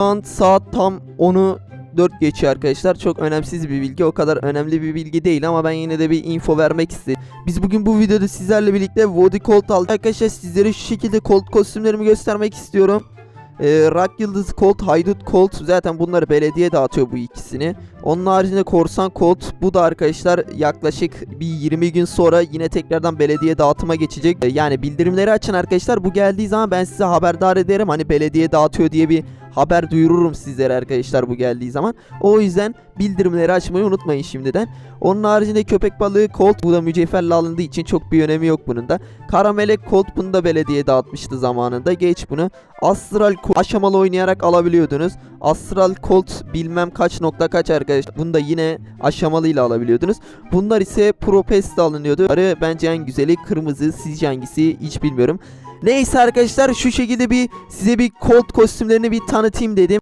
an saat tam 10'u 4 geçiyor arkadaşlar. Çok önemsiz bir bilgi. O kadar önemli bir bilgi değil ama ben yine de bir info vermek istedim. Biz bugün bu videoda sizlerle birlikte Woody Colt aldık. Arkadaşlar sizlere şu şekilde Colt kostümlerimi göstermek istiyorum. Ee, Rock Yıldız Colt, Haydut Colt zaten bunları belediye dağıtıyor bu ikisini. Onun haricinde Korsan Colt bu da arkadaşlar yaklaşık bir 20 gün sonra yine tekrardan belediye dağıtıma geçecek. Ee, yani bildirimleri açın arkadaşlar. Bu geldiği zaman ben size haberdar ederim. Hani belediye dağıtıyor diye bir haber duyururum sizlere arkadaşlar bu geldiği zaman. O yüzden bildirimleri açmayı unutmayın şimdiden. Onun haricinde köpek balığı Colt bu da mücevherle alındığı için çok bir önemi yok bunun da. Karamelek Colt bunu da belediye dağıtmıştı zamanında. Geç bunu. Astral Colt aşamalı oynayarak alabiliyordunuz. Astral Colt bilmem kaç nokta kaç arkadaşlar. Bunu da yine aşamalıyla alabiliyordunuz. Bunlar ise Pro Pest'te alınıyordu. Arı bence en güzeli kırmızı. Sizce hangisi hiç bilmiyorum. Neyse arkadaşlar şu şekilde bir size bir Colt kostümlerini bir tanıtayım dedim.